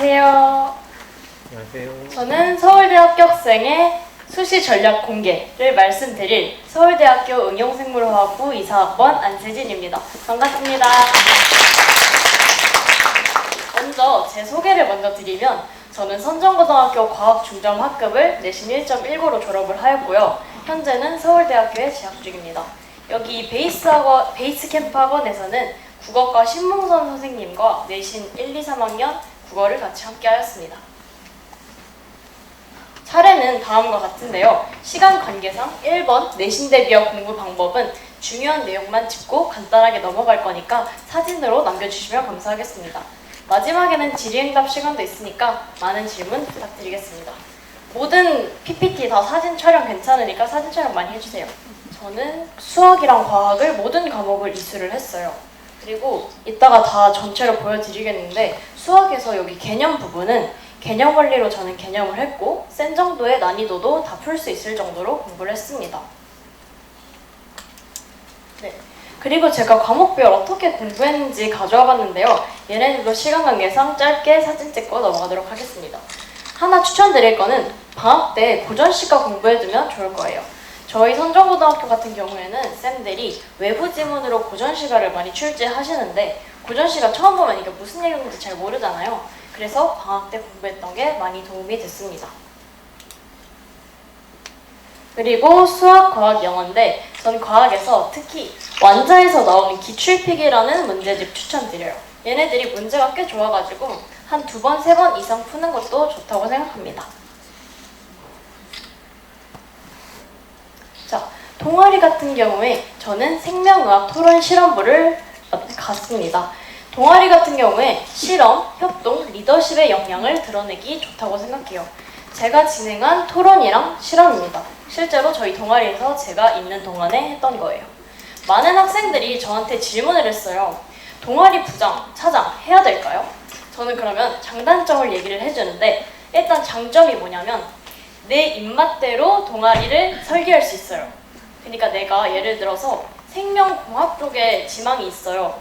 안녕하세요. 안녕하세요. 저는 서울대학교 학생의 수시 전략 공개를 말씀드릴 서울대학교 응용생물화학부 이사학번 안세진입니다. 반갑습니다. 먼저 제 소개를 먼저 드리면 저는 선정고등학교 과학중점 학급을 내신 1.19로 졸업을 하였고요. 현재는 서울대학교에 재학 중입니다. 여기 베이스 학원, 베이스 캠프 학원에서는 국어과 신봉선 선생님과 내신 1, 2, 3학년 국어를 같이 함께 하였습니다. 차례는 다음과 같은데요. 시간 관계상 1번 내신 대비어 공부 방법은 중요한 내용만 짚고 간단하게 넘어갈 거니까 사진으로 남겨주시면 감사하겠습니다. 마지막에는 질의응답 시간도 있으니까 많은 질문 부탁드리겠습니다. 모든 PPT 다 사진 촬영 괜찮으니까 사진 촬영 많이 해주세요. 저는 수학이랑 과학을 모든 과목을 이수를 했어요. 그리고 이따가 다 전체로 보여드리겠는데 수학에서 여기 개념 부분은 개념 원리로 저는 개념을 했고 센 정도의 난이도도 다 풀 수 있을 정도로 공부를 했습니다. 네. 그리고 제가 과목별 어떻게 공부했는지 가져와 봤는데요. 얘네들도 시간 관계상 짧게 사진 찍고 넘어가도록 하겠습니다. 하나 추천드릴 거는 방학 때 고전 시가 공부해두면 좋을 거예요. 저희 선정고등학교 같은 경우에는 쌤들이 외부 지문으로 고전 시가를 많이 출제하시는데 고전 시가 처음 보면 이게 무슨 내용인지 잘 모르잖아요. 그래서 방학 때 공부했던 게 많이 도움이 됐습니다. 그리고 수학, 과학, 영어인데 전 과학에서 특히 완자에서 나오는 기출필기라는 문제집 추천드려요. 얘네들이 문제가 꽤 좋아가지고 한 두 번, 세 번 이상 푸는 것도 좋다고 생각합니다. 자, 동아리 같은 경우에 저는 생명의학 토론 실험부를 갔습니다. 동아리 같은 경우에 실험, 협동, 리더십의 역량을 드러내기 좋다고 생각해요. 제가 진행한 토론이랑 실험입니다. 실제로 저희 동아리에서 제가 있는 동안에 했던 거예요. 많은 학생들이 저한테 질문을 했어요. 동아리 부장, 차장 해야 될까요? 저는 그러면 장단점을 얘기를 해주는데 일단 장점이 뭐냐면 내 입맛대로 동아리를 설계할 수 있어요. 그러니까 내가 예를 들어서 생명공학 쪽에 지망이 있어요.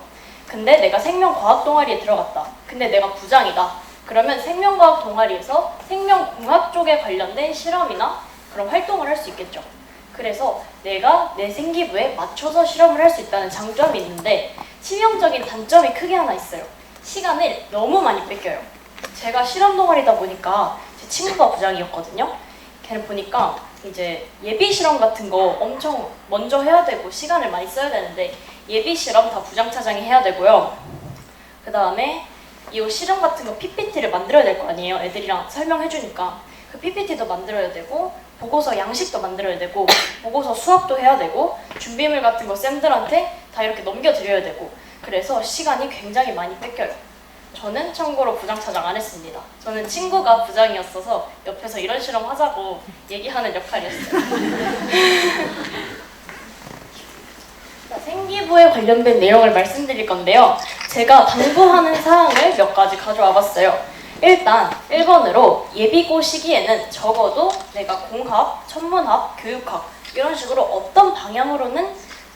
근데 내가 생명과학 동아리에 들어갔다. 근데 내가 부장이다. 그러면 생명과학 동아리에서 생명공학 쪽에 관련된 실험이나 그런 활동을 할 수 있겠죠. 그래서 내가 내 생기부에 맞춰서 실험을 할 수 있다는 장점이 있는데 치명적인 단점이 크게 하나 있어요. 시간을 너무 많이 뺏겨요. 제가 실험 동아리다 보니까 제 친구가 부장이었거든요. 걔는 보니까 이제 예비 실험 같은 거 엄청 먼저 해야 되고 시간을 많이 써야 되는데 예비 실험 다 부장 차장이 해야 되고요. 그 다음에 이 실험 같은 거 PPT를 만들어야 될 거 아니에요. 애들이랑 설명해 주니까 그 PPT도 만들어야 되고 보고서 양식도 만들어야 되고 보고서 수업도 해야 되고 준비물 같은 거 쌤들한테 다 이렇게 넘겨드려야 되고 그래서 시간이 굉장히 많이 뺏겨요. 저는 참고로 부장 차장 안 했습니다. 저는 친구가 부장이었어서 옆에서 이런 실험 하자고 얘기하는 역할이었어요. 자, 생기부에 관련된 내용을 말씀드릴 건데요. 제가 당부하는 사항을 몇 가지 가져와 봤어요. 일단 1번으로 예비고 시기에는 적어도 내가 공학, 천문학, 교육학 이런 식으로 어떤 방향으로는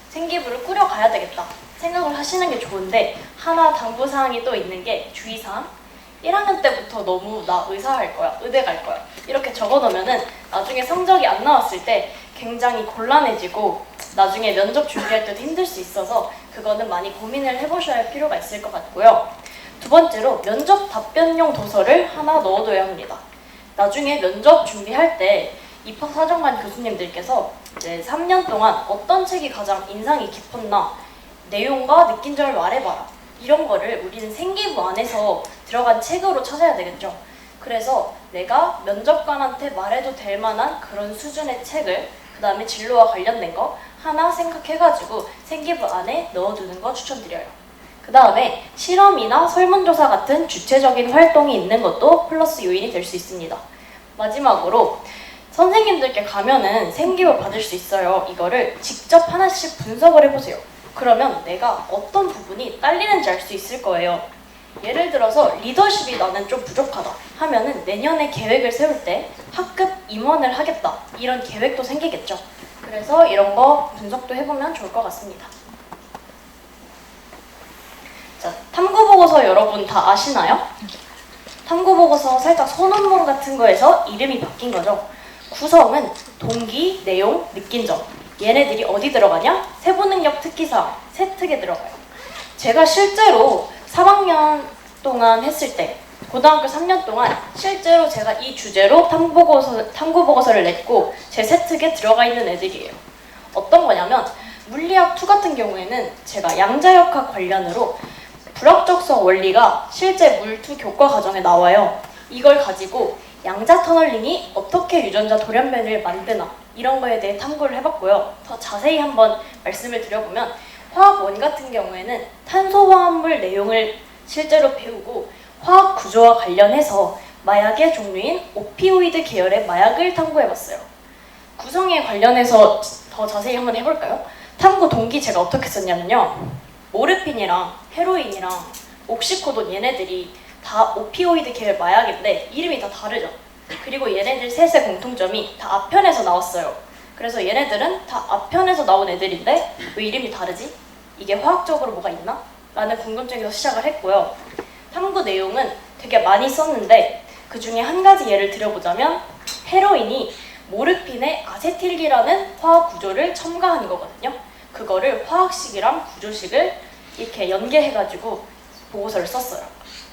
생기부를 꾸려가야 되겠다 생각을 하시는 게 좋은데 하나 당부 사항이 또 있는 게 주의사항 1학년 때부터 너무 나 의사 할 거야, 의대 갈 거야 이렇게 적어놓으면은 나중에 성적이 안 나왔을 때 굉장히 곤란해지고 나중에 면접 준비할 때도 힘들 수 있어서 그거는 많이 고민을 해보셔야 할 필요가 있을 것 같고요. 두 번째로 면접 답변용 도서를 하나 넣어둬야 합니다. 나중에 면접 준비할 때 입학사정관 교수님들께서 이제 3년 동안 어떤 책이 가장 인상이 깊었나 내용과 느낀 점을 말해봐라. 이런 거를 우리는 생기부 안에서 들어간 책으로 찾아야 되겠죠. 그래서 내가 면접관한테 말해도 될 만한 그런 수준의 책을 그 다음에 진로와 관련된 거 하나 생각해가지고 생기부 안에 넣어두는 거 추천드려요. 그 다음에 실험이나 설문조사 같은 주체적인 활동이 있는 것도 플러스 요인이 될 수 있습니다. 마지막으로 선생님들께 가면은 생기부 받을 수 있어요. 이거를 직접 하나씩 분석을 해보세요. 그러면 내가 어떤 부분이 딸리는지 알 수 있을 거예요. 예를 들어서 리더십이 나는 좀 부족하다 하면은 내년에 계획을 세울 때 학급 임원을 하겠다 이런 계획도 생기겠죠. 그래서 이런 거 분석도 해보면 좋을 것 같습니다. 자, 탐구 보고서 여러분 다 아시나요? 탐구 보고서 살짝 소논문 같은 거에서 이름이 바뀐 거죠. 구성은 동기, 내용, 느낀 점. 얘네들이 어디 들어가냐? 세부 능력 특기사항 세 특에 들어가요. 제가 실제로 3학년 동안 했을 때 고등학교 3년 동안 실제로 제가 이 주제로 탐구 보고서 탐구 보고서를 냈고 제 세특에 들어가 있는 애들이에요. 어떤 거냐면 물리학 2 같은 경우에는 제가 양자역학 관련으로 불확정성 원리가 실제 물투 교과 과정에 나와요. 이걸 가지고 양자 터널링이 어떻게 유전자 돌연변이를 만드나 이런 거에 대해 탐구를 해봤고요. 더 자세히 한번 말씀을 드려보면 화학 원 같은 경우에는 탄소 화합물 내용을 실제로 배우고 화학 구조와 관련해서 마약의 종류인 오피오이드 계열의 마약을 탐구해봤어요. 구성에 관련해서 더 자세히 한번 해볼까요? 탐구 동기 제가 어떻게 썼냐면요. 모르핀이랑 헤로인이랑 옥시코돈 얘네들이 다 오피오이드 계열 마약인데 이름이 다 다르죠. 그리고 얘네들 셋의 공통점이 다 앞편에서 나왔어요. 그래서 얘네들은 다 앞편에서 나온 애들인데 왜 이름이 다르지? 이게 화학적으로 뭐가 있나? 라는 궁금증에서 시작을 했고요. 탐구 내용은 되게 많이 썼는데 그 중에 한 가지 예를 들어보자면 헤로인이 모르핀의 아세틸기라는 화학 구조를 첨가한 거거든요. 그거를 화학식이랑 구조식을 이렇게 연계해가지고 보고서를 썼어요.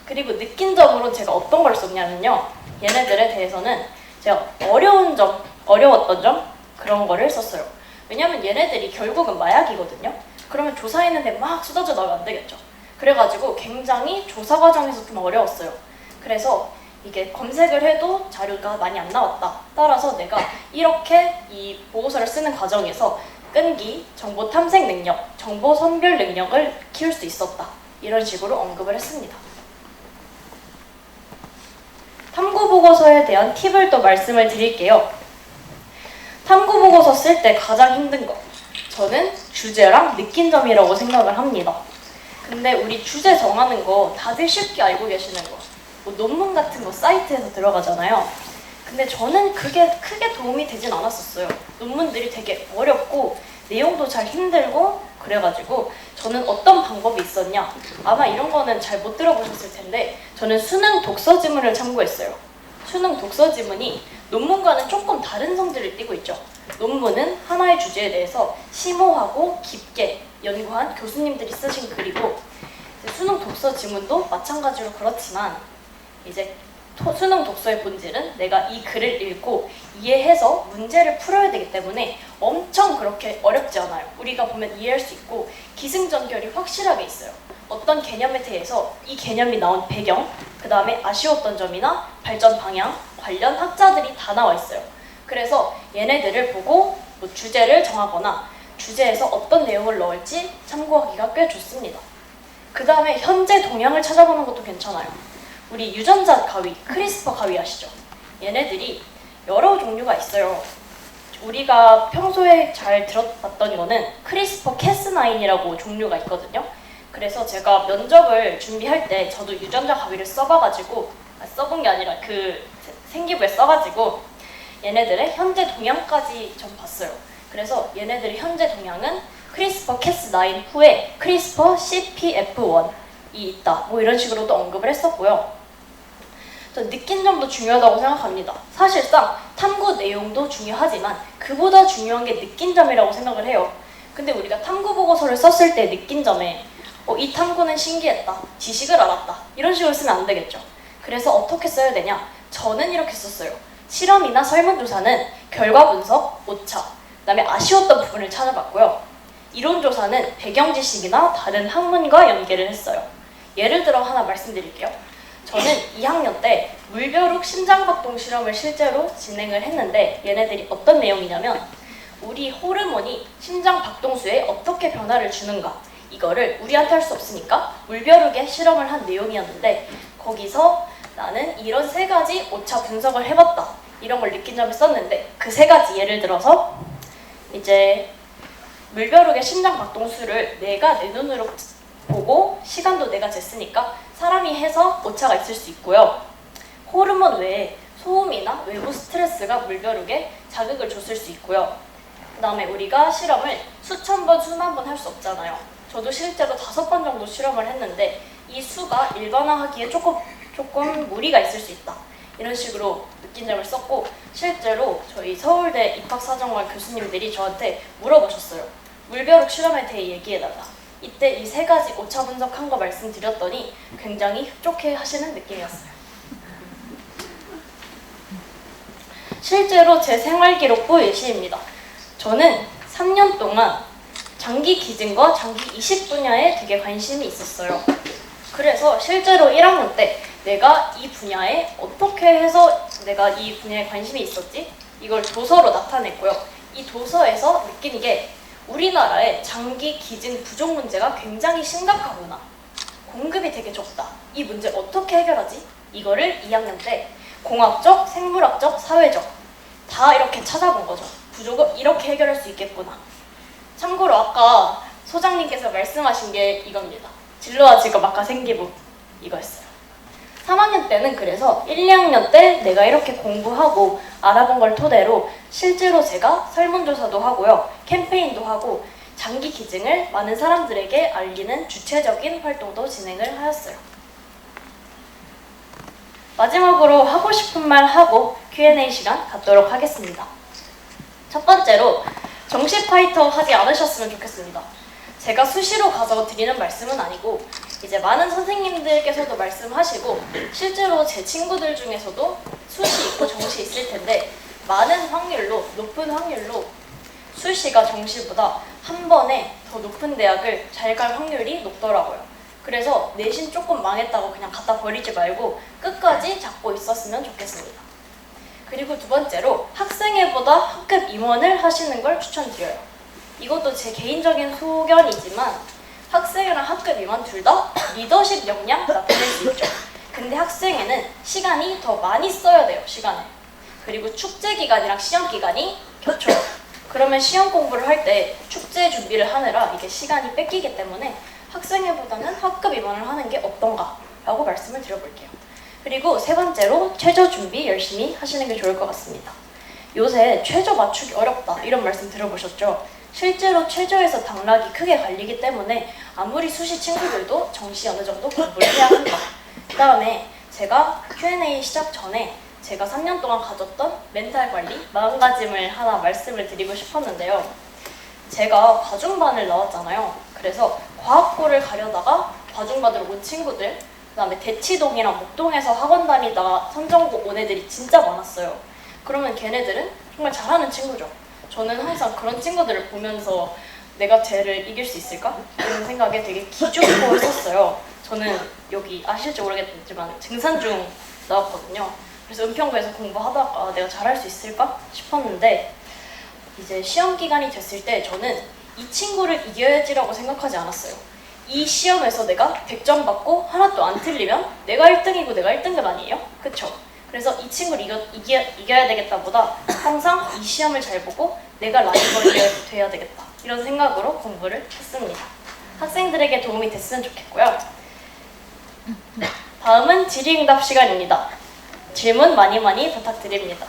그리고 느낀 점으로 제가 어떤 걸 썼냐면요. 얘네들에 대해서는 제가 어려운 점, 어려웠던 점 그런 거를 썼어요. 왜냐면 얘네들이 결국은 마약이거든요. 그러면 조사했는데 막 쏟아져 나오면 안 되겠죠. 그래가지고 굉장히 조사 과정에서 좀 어려웠어요. 그래서 이게 검색을 해도 자료가 많이 안 나왔다. 따라서 내가 이렇게 이 보고서를 쓰는 과정에서 끈기, 정보 탐색 능력, 정보 선별 능력을 키울 수 있었다. 이런 식으로 언급을 했습니다. 탐구 보고서에 대한 팁을 또 말씀을 드릴게요. 탐구 보고서 쓸 때 가장 힘든 거. 저는 주제랑 느낀 점이라고 생각을 합니다. 근데 우리 주제 정하는 거 다들 쉽게 알고 계시는 거. 뭐 논문 같은 거 사이트에서 들어가잖아요. 근데 저는 그게 크게 도움이 되진 않았었어요. 논문들이 되게 어렵고 내용도 잘 힘들고 그래가지고 저는 어떤 방법이 있었냐? 아마 이런 거는 잘 못 들어보셨을 텐데 저는 수능 독서 지문을 참고했어요. 수능 독서 지문이 논문과는 조금 다른 성질을 띠고 있죠. 논문은 하나의 주제에 대해서 심오하고 깊게 연구한 교수님들이 쓰신 글이고 수능 독서 지문도 마찬가지로 그렇지만 이제 토- 수능 독서의 본질은 내가 이 글을 읽고 이해해서 문제를 풀어야 되기 때문에 엄청 그렇게 어렵지 않아요. 우리가 보면 이해할 수 있고 기승전결이 확실하게 있어요. 어떤 개념에 대해서 이 개념이 나온 배경, 그 다음에 아쉬웠던 점이나 발전 방향, 관련 학자들이 다 나와 있어요. 그래서 얘네들을 보고 뭐 주제를 정하거나 주제에서 어떤 내용을 넣을지 참고하기가 꽤 좋습니다. 그 다음에 현재 동향을 찾아보는 것도 괜찮아요. 우리 유전자 가위, 크리스퍼 가위 아시죠? 얘네들이 여러 종류가 있어요. 우리가 평소에 잘 들어봤던 거는 크리스퍼 캐스9이라고 종류가 있거든요. 그래서 제가 면접을 준비할 때 저도 유전자 가위를 써봐가지고 아, 써본 게 아니라 그 세- 생기부에 써가지고 얘네들의 현재 동향까지 좀 봤어요. 그래서 얘네들의 현재 동향은 크리스퍼 캐스9 후에 크리스퍼 CPF1이 있다. 뭐 이런 식으로도 언급을 했었고요. 저 느낀 점도 중요하다고 생각합니다. 사실상 탐구 내용도 중요하지만 그보다 중요한 게 느낀 점이라고 생각을 해요. 근데 우리가 탐구 보고서를 썼을 때 느낀 점에 어, 이 탐구는 신기했다, 지식을 알았다 이런 식으로 쓰면 안 되겠죠. 그래서 어떻게 써야 되냐? 저는 이렇게 썼어요. 실험이나 설문조사는 결과 분석, 오차, 그다음에 아쉬웠던 부분을 찾아봤고요. 이론 조사는 배경 지식이나 다른 학문과 연계를 했어요. 예를 들어 하나 말씀드릴게요. 저는 2학년 때 물벼룩 심장박동 실험을 실제로 진행을 했는데 얘네들이 어떤 내용이냐면 우리 호르몬이 심장 박동수에 어떻게 변화를 주는가? 이거를 우리한테 할 수 없으니까 물벼룩에 실험을 한 내용이었는데 거기서 나는 이런 세 가지 오차 분석을 해봤다. 이런 걸 느낀 점을 썼는데 그 세 가지 예를 들어서 이제 물벼룩의 심장 박동수를 내가 내 눈으로 보고 시간도 내가 쟀으니까 사람이 해서 오차가 있을 수 있고요. 호르몬 외에 소음이나 외부 스트레스가 물벼룩에 자극을 줬을 수 있고요. 그 다음에 우리가 실험을 수천 번, 수만 번 할 수 없잖아요. 저도 실제로 다섯 번 정도 실험을 했는데 이 수가 일반화하기에 조금 조금 무리가 있을 수 있다. 이런 식으로 느낀 점을 썼고 실제로 저희 서울대 입학사정관 교수님들이 저한테 물어보셨어요. 물벼룩 실험에 대해 얘기해달라. 이때 이 세 가지 오차 분석한 거 말씀드렸더니 굉장히 흡족해 하시는 느낌이었어요. 실제로 제 생활 기록부 예시입니다. 저는 3년 동안 장기 기증과 장기 이식 분야에 되게 관심이 있었어요. 그래서 실제로 1학년 때 내가 이 분야에 어떻게 해서 내가 이 분야에 관심이 있었지? 이걸 도서로 나타냈고요. 이 도서에서 느낀 게 우리나라의 장기 기증 부족 문제가 굉장히 심각하구나. 공급이 되게 적다. 이 문제 어떻게 해결하지? 이거를 2학년 때 공학적, 생물학적, 사회적 다 이렇게 찾아본 거죠. 부족을 이렇게 해결할 수 있겠구나. 참고로 아까 소장님께서 말씀하신 게 이겁니다. 진로와 직업 아까 생기부 이거였어요. 3학년 때는 그래서 1, 2학년 때 내가 이렇게 공부하고 알아본 걸 토대로 실제로 제가 설문조사도 하고요. 캠페인도 하고 장기 기증을 많은 사람들에게 알리는 주체적인 활동도 진행을 하였어요. 마지막으로 하고 싶은 말 하고 Q&A 시간 갖도록 하겠습니다. 첫 번째로 정시 파이터 하지 않으셨으면 좋겠습니다. 제가 수시로 가서 드리는 말씀은 아니고 이제 많은 선생님들께서도 말씀하시고 실제로 제 친구들 중에서도 수시 있고 정시 있을 텐데 많은 확률로 높은 확률로 수시가 정시보다 한 번에 더 높은 대학을 잘 갈 확률이 높더라고요. 그래서 내신 조금 망했다고 그냥 갖다 버리지 말고 끝까지 잡고 있었으면 좋겠습니다. 그리고 두 번째로 학생회보다 학급 임원을 하시는 걸 추천드려요. 이것도 제 개인적인 소견이지만 학생회랑 학급 임원 둘 다 리더십 역량 나타낼 수 있죠. 근데 학생회는 시간이 더 많이 써야 돼요, 시간을. 그리고 축제 기간이랑 시험 기간이 겹쳐요. 그러면 시험 공부를 할 때 축제 준비를 하느라 이게 시간이 뺏기기 때문에 학생회보다는 학급 임원을 하는 게 어떤가라고 말씀을 드려볼게요. 그리고 세 번째로 최저 준비 열심히 하시는 게 좋을 것 같습니다. 요새 최저 맞추기 어렵다 이런 말씀 들어보셨죠? 실제로 최저에서 당락이 크게 갈리기 때문에 아무리 수시 친구들도 정시 어느 정도 공부를 해야 한다. 그 다음에 제가 Q&A 시작 전에 제가 3년 동안 가졌던 멘탈 관리, 마음가짐을 하나 말씀을 드리고 싶었는데요. 제가 과중반을 나왔잖아요. 그래서 과학고를 가려다가 과중반으로 온 친구들, 그 다음에 대치동이랑 목동에서 학원 다니다가 선정고 온 애들이 진짜 많았어요. 그러면 걔네들은 정말 잘하는 친구죠. 저는 항상 그런 친구들을 보면서 내가 쟤를 이길 수 있을까? 이런 생각에 되게 기죽고 있었어요. 저는 여기 아실지 모르겠지만 증산중 나왔거든요. 그래서 은평구에서 공부하다가 내가 잘할 수 있을까 싶었는데 이제 시험 기간이 됐을 때 저는 이 친구를 이겨야지라고 생각하지 않았어요. 이 시험에서 내가 100점 받고 하나도 안 틀리면 내가 1등이고 내가 1등급 아니에요? 그쵸? 그래서 이 친구를 이겨, 이겨, 이겨 야 되겠다보다 항상 이 시험을 잘 보고 내가 라이벌이 돼야 되겠다. 이런 생각으로 공부를 했습니다. 학생들에게 도움이 됐으면 좋겠고요. 다음은 질의응답 시간입니다. 질문 많이 많이 부탁드립니다.